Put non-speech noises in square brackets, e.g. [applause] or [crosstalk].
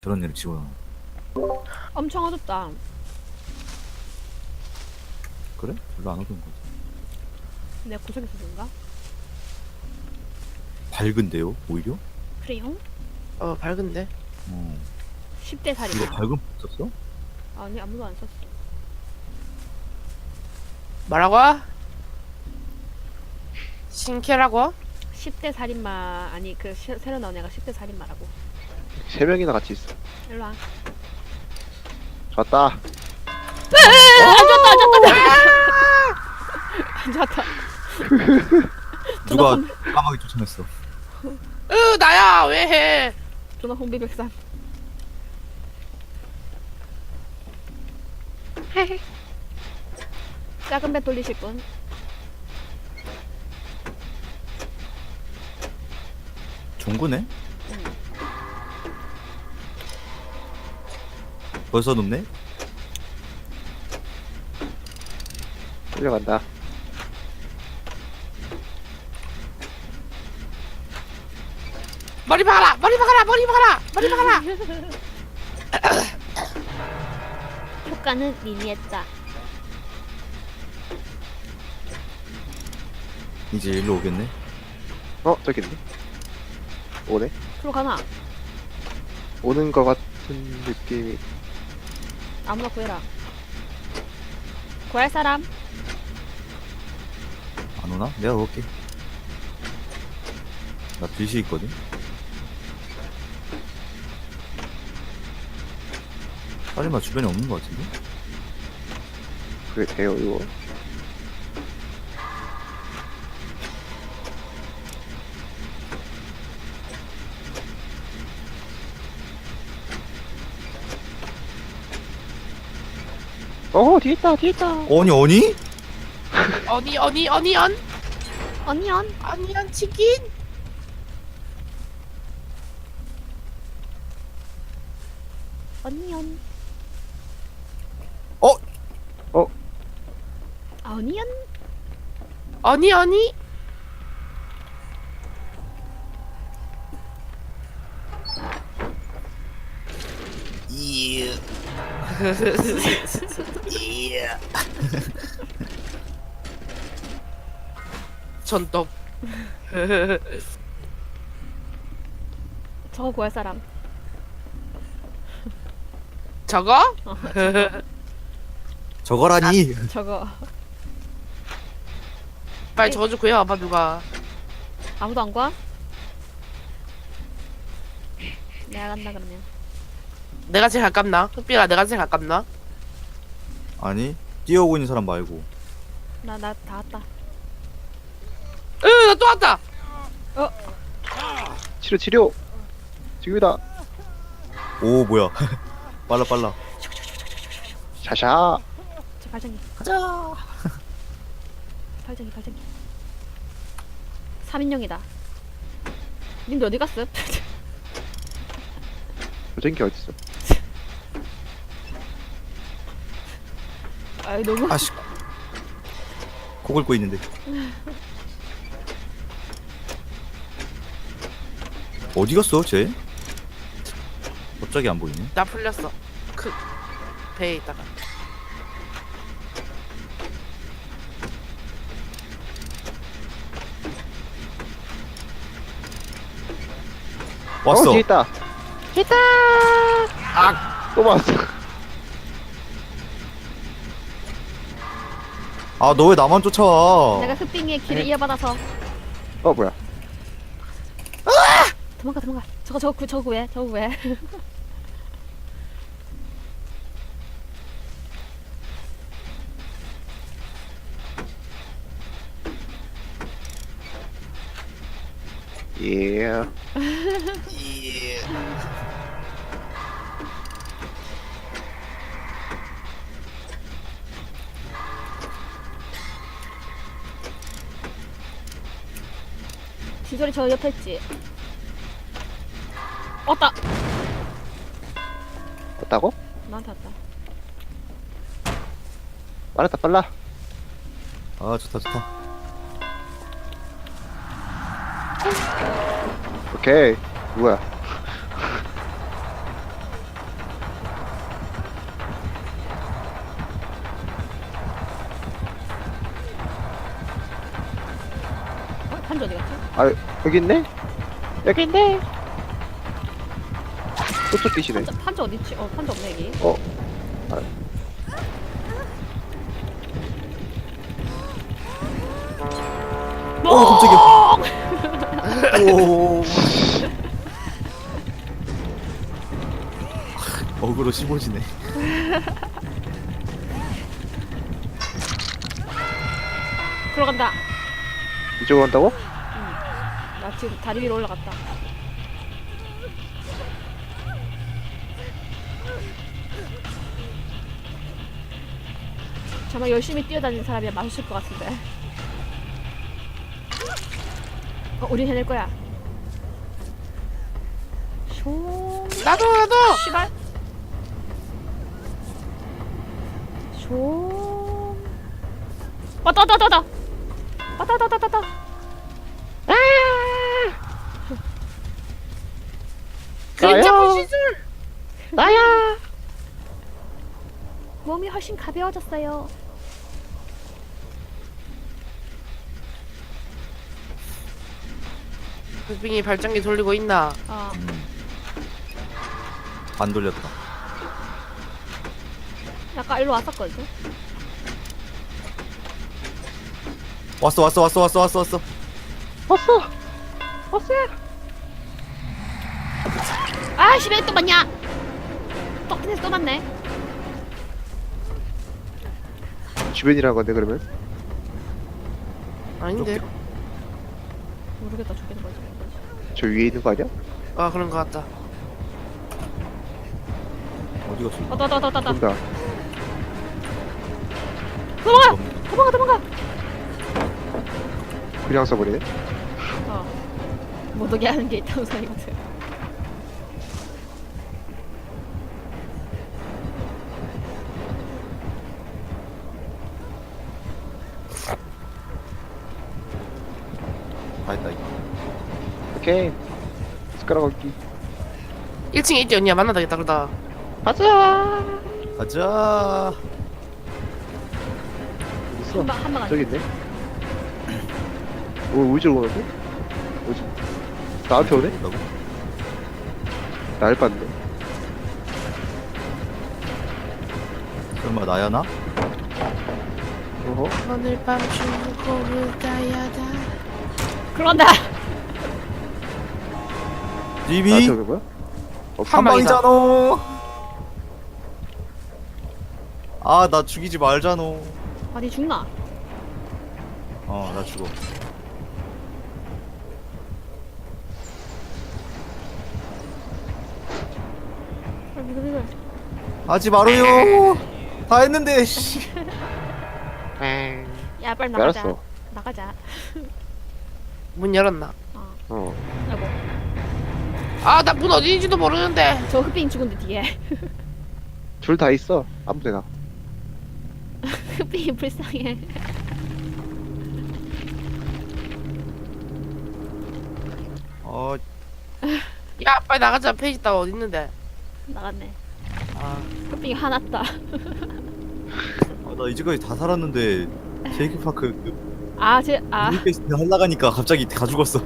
저런 일을 치고 엄청 어둡다. 그래? 별로 안 어두운 거 같아 내가 구석에서 그런가? 밝은데요 오히려? 그래요? 어 밝은데 10대 이거 살이야. 밝은 썼어? 아니 아무도 안 썼어. 뭐라고? 신캐라고? 10대 살인마 아니 그 시, 새로 나온 애가 10대 살인마라고. 세 명이나 같이 있어. 일로 와. 좋았다. 안 좋았다. [laughs] 누가 까마귀 쫓아냈어 으 나야 왜 해? 존나 홍비백산. 작은 배 돌리실 분. 종구네? 벌써 눕네? 끌려간다. 머리 박아라 머리 박아라 머리 박아라 머리 박아라 효과는 미미했다. 이제 일로 오겠네 어, 저기 있네. 오네. 프로 가나? 오는 것 같은 느낌이. 아무나 구해라. 구할 사람? 안 오나? 내가 올게 나 빛이 있거든 빨리마 주변에 없는 거 같은데? 그게 돼요, 이거. 어, 뒤에 있다, 뒤에 있다. 아니 아니? 어니 어니 어니언 어니언? 어니언 치킨 어니언. 어? 어? 아, 어니언? 어니 어니 [laughs] 전떡 [laughs] 저거 구할 사람. 저거? 어, [laughs] 저거라니 저거. 빨리 저거 좀 구해와봐 누가 아무도 안 구하? 내가 간다 그러면. 내가 제일 가깝나? 흑비가 내가 제일 가깝나? 아니 뛰어오고 있는 사람 말고 나 나 다 왔다. 으 나 또 왔다 치료, 치료. 지금이다. 오 뭐야 [laughs] 빨라 빨라 샤샤. 저 발전기. 가자 [laughs] 발전기 발전기. 3인용이다. 님들 어디 갔어? [laughs] 보정기 어딨어? 아이 너무 아씨. 코 긁고 있는데. 어디 갔어 쟤? 갑자기 안 보이네. 나 풀렸어. 크 배에 있다가. 왔어. 어, 뒤에 있다. 있다 또 왔어. 아 너 왜 나만 쫓아와 내가 흑빙의 길을 네. 이어받아서 어, 뭐야. 도망가 도망가. 저거 저거 구 저거 구해 저거 구해. [laughs] 예. 지소리 저 옆에 있지. 왔다. 왔다고? 나한테 왔다. 빨랐다, 빨라. 아 좋다 좋다 오케이. 누구야? 판지 어디 갔지? 아 여기 있네? 여기 있네. 또또 뛰시네. 판지, 판지 어디 있지? 어 판지 없네 여기. 어. 아. 어 깜짝이야 [laughs] 오 어그로 15지네 들어간다. 이쪽으로 간다고? 나 지금 다리 위로 올라갔다. 정말 열심히 뛰어다니는 사람이야 마주칠 것 같은데. 어, 우리 해낼 거야. 숑. 나도 나도 씨발. 숑. 왔다 왔다 왔다 왔다. 왔다 왔다 왔다 왔다. 그림자 나요? 부시술 나야. 몸이 훨씬 가벼워졌어요. 빙이 발전기 돌리고 있나 어. 안 돌렸다 아까 일로 왔었거든. 왔어 왔어 왔어 왔어 왔어 왔어 왔어. 왔어. 아, 씨발 또 맞냐? 떡트에서 또 맞네. 주변이란 건데 그러면? 아닌데 모르겠다 죽겠는 거지. 저 위에 있는 거 아니야? 아 그런 거 같다 어디 갔어 왔다 왔다 왔다 왔다. 온다. 도망가! 도망가 도망가! 그냥 써버리네. 어. 못 오게 하는 게 있다고 생각이거든. 다 했다 이거 오케이. 숟가락 얹기. 1층에 있지 언니야 만나다 겠다 그러다 가자. 가자 있어. 한방 한방 안. 저기 있네. 오, 우주로 오는데? 뭐지? 나한테 오네? 뭐라고? 날 봤네. 설마 나야 나? 어허. 오늘 밤 중고를 따야다 그런다. DB 나한테 오는 거야? 어, 한 방이다. 한방이잖아 아 나 죽이지 말잖아 아니 죽나? 어 나 죽어 아, 미글 미글. 하지 마루요 다 했는데 씨. 야 빨리 나가자. 알았어. 나가자. 문 열었나 어. 어. 아이고. 아나 문 어디인지도 모르는데 저 흑빙 죽은데 뒤에. [laughs] 줄 다 있어. 아무 데나. [laughs] 흑빙이 불쌍해. 어, 야 빨리 나가자 페이지 따 어디 있는데 나갔네. 아 흑빙이 화났다. 아, 나 이제까지 다 살았는데 제이크 파크 그 아, 제, 아, 미니페이스 하려가니까 갑자기 다 죽었어